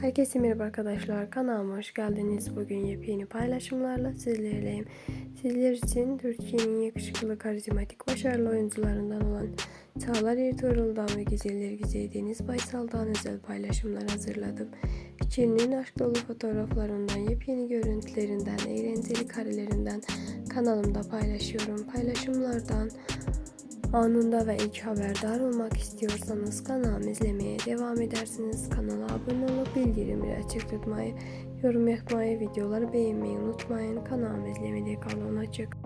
Herkese merhaba arkadaşlar. Kanalıma hoş geldiniz. Bugün yepyeni paylaşımlarla sizlerleyim. Sizler için Türkiye'nin yakışıklı, karizmatik, başarılı oyuncularından olan Çağlar Ertuğrul'dan ve güzeller güzeli Deniz Baysal'dan özel paylaşımlar hazırladım. İçerinin aşk dolu fotoğraflarından, yepyeni görüntülerinden, eğlenceli karelerinden kanalımda paylaşıyorum. Paylaşımlardan Anında ve ilk haberdar olmak istiyorsanız kanalımı izlemeye devam edersiniz. Kanala abone olup bildirimleri açık tutmayı, yorum yapmayı, videoları beğenmeyi unutmayın. Kanalımı izlemede kalın açık.